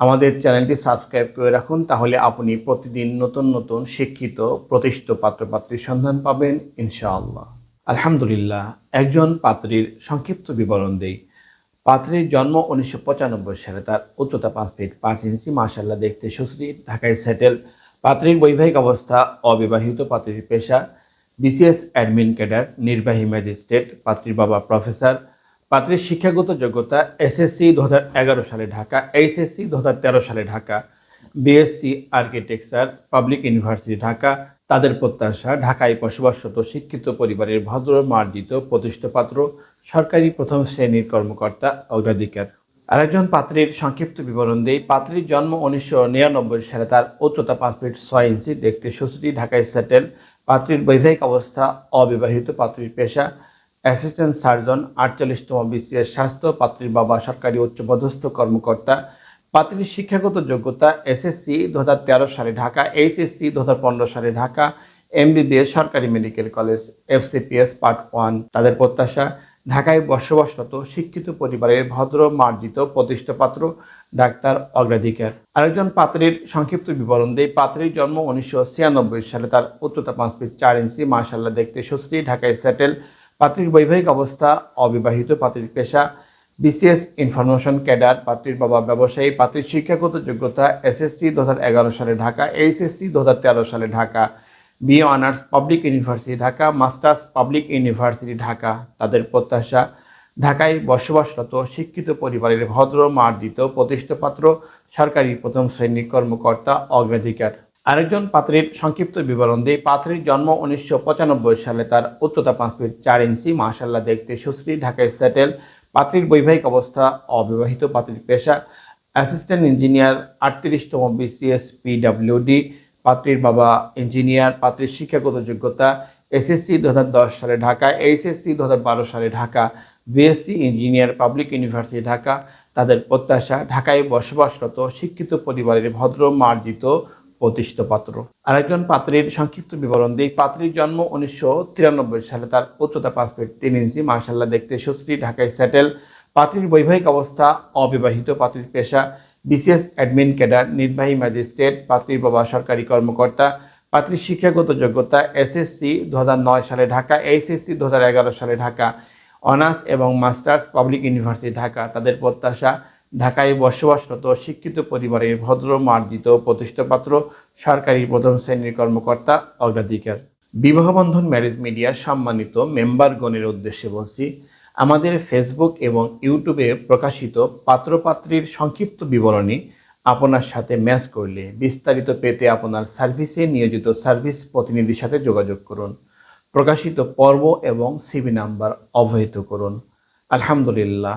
আমাদের চ্যানেলটি সাবস্ক্রাইব করে রাখুন, তাহলে আপনি প্রতিদিন নতুন নতুন শিক্ষিত, প্রতিষ্ঠিত পাত্রপাত্রীর সন্ধান পাবেন, ইনশাআল্লাহ। আলহামদুলিল্লাহ, একজন পাত্রীর সংক্ষিপ্ত বিবরণ দেই। পাত্রীর জন্ম উনিশশো পঁচানব্বই সালে, তার উচ্চতা পাঁচ ফিট পাঁচ ইঞ্চি মাসাল্লাহ দেখতে সুশ্রী, ঢাকায় সেটেল। পাত্রীর বৈবাহিক অবস্থা, অবিবাহিত পাত্রীর পেশা, বিসিএস অ্যাডমিন ক্যাডার, নির্বাহী ম্যাজিস্ট্রেট, পাত্রীর বাবা প্রফেসর পাত্রীর শিক্ষাগত যোগ্যতা এসএসসি দু হাজার এগারো সালে ঢাকা, এইচএসসি দুহাজার তেরো সালে Dhaka, BSc architecture, public university Dhaka. তাদের প্রত্যাশা, ঢাকায় বসবাসরত, শিক্ষিত পরিবারের ভদ্র, মার্জিত প্রতিষ্ঠিত পাত্র সরকারি প্রথম শ্রেণির কর্মকর্তা, অগ্রাধিকার। আরেকজন পাত্রীর সংক্ষিপ্ত বিবরণ দেই। পাত্রীর জন্ম উনিশশো নিরানব্বই সালে তার উচ্চতা পাঁচ ফিট ছয় ইঞ্চি, দেখতে সুশ্রী ঢাকায় সেটেল। পাত্রীর বৈবাহিক অবস্থা অবিবাহিত, পাত্রীর পেশা অ্যাসিস্ট্যান্ট সার্জন আটচল্লিশতম বিসিএস স্বাস্থ্য, পাত্রীর বাবা, সরকারি উচ্চপদস্থ কর্মকর্তা, পাত্রীর শিক্ষাগত যোগ্যতা এসএসসি দু হাজার তেরো সালে ঢাকা, এইচএসসি দু হাজার পনেরো সালে ঢাকা এমবিবিএস সরকারি medical college, FCPS part one. তাদের প্রত্যাশা, ঢাকায় বসবাসরত, শিক্ষিত পরিবারের ভদ্র, মার্জিত প্রতিষ্ঠিত পাত্র ডাক্তার অগ্রাধিকার। আরেকজন পাত্রীর সংক্ষিপ্ত বিবরণ দেয় পাত্রীর জন্ম উনিশশো ছিয়ানব্বই সালে, তার উচ্চতা পাঁচ ফিট চার ইঞ্চি মার্শাল্লাহ দেখতে সুশ্রী, ঢাকায় সেটেল পাত্রীর বৈবাহিক অবস্থা, অবিবাহিত পাত্রীর পেশা, বিসিএস ইনফরমেশন ক্যাডার, পাত্রীর বাবা ব্যবসায়ী, পাত্রীর শিক্ষাগত যোগ্যতা, এসএসসি দু হাজার এগারো সালে ঢাকা, এইচএসসি দু হাজার সালে Dhaka, BA honours public university Dhaka, masters public university Dhaka. তাদের প্রত্যাশা, ঢাকায় বসবাসরত, শিক্ষিত পরিবারের ভদ্র, মার্জিত প্রতিষ্ঠিত পাত্র, সরকারি প্রথম শ্রেণির কর্মকর্তা, অগ্রাধিকার। আরেকজন পাত্রীর সংক্ষিপ্ত বিবরণ দিয়ে পাত্রীর জন্ম উনিশশো পঁচানব্বই সালে তার উচ্চতা পাঁচ ফিট চার ইঞ্চি মাসাল্লাহ দেখতে সুশ্রী, ঢাকায় সেটেল। পাত্রীর বৈবাহিক অবস্থা, অবিবাহিত পাত্রীর পেশা, অ্যাসিস্ট্যান্ট ইঞ্জিনিয়ার, আটত্রিশতম বিসিএস পিডাব্লিউডি পাত্রীর বাবা ইঞ্জিনিয়ার, পাত্রীর শিক্ষাগত যোগ্যতা এসএসসি দু হাজার দশ সালে ঢাকা এইচএসসি দু হাজার বারো সালে Dhaka BSc engineer, public university Dhaka. তাদের প্রত্যাশা, ঢাকায় বসবাসরত, শিক্ষিত পরিবারের ভদ্র, মার্জিত প্রতিষ্ঠিত পাত্র। আরেকজন পাত্রীর সংক্ষিপ্ত বিবরণ দিই পাত্রীর জন্ম উনিশশো তিরানব্বই সালে। তার উচ্চতা পাঁচ ফিট তিন ইঞ্চি। মার্শাল্লাহ দেখতে সুশ্রী, ঢাকায় সেটেল। পাত্রীর বৈবাহিক অবস্থা অবিবাহিত। পাত্রীর পেশা বিসিএস অ্যাডমিন ক্যাডার, নির্বাহী ম্যাজিস্ট্রেট, পাত্রীর বাবা সরকারি কর্মকর্তা। পাত্রীর শিক্ষাগত যোগ্যতা এসএসসি দু হাজার নয় সালে ঢাকা, এইচএসসি দু সালে ঢাকা, অনার্স এবং মাস্টার্স পাবলিক ইউনিভার্সিটি ঢাকা। তাদের প্রত্যাশা ঢাকায় বসবাসরত শিক্ষিত পরিবারের ভদ্র, মার্জিত, প্রতিষ্ঠাপাত্র, সরকারি প্রথম শ্রেণির কর্মকর্তা অগ্রাধিকার। বিবাহবন্ধন ম্যারেজ মিডিয়ার সম্মানিত মেম্বারগণের উদ্দেশ্যে বলছি, আমাদের ফেসবুক এবং ইউটিউবে প্রকাশিত পাত্রপাত্রীর সংক্ষিপ্ত বিবরণী আপনার সাথে ম্যাচ করলে বিস্তারিত পেতে আপনার সার্ভিসে নিয়োজিত সার্ভিস প্রতিনিধির সাথে যোগাযোগ করুন। প্রকাশিত পর্ব এবং সিবি নাম্বার অবহিত করুন। আলহামদুলিল্লাহ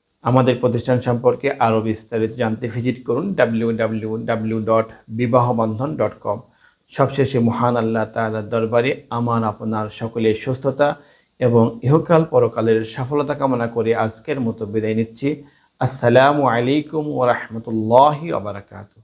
আমাদের প্রতিষ্ঠান সম্পর্কে আরও বিস্তারিত জানতে ভিজিট করুন W W W dot dot com সবশেষে মহান আল্লাহ তালার দরবারে আমার আপনার সকলের সুস্থতা এবং ইহকাল পরকালের সফলতা কামনা করে আজকের মতো বিদায় নিচ্ছি। আসসালামু আলাইকুম ওরহমতুল্লাহি আবরাকাতু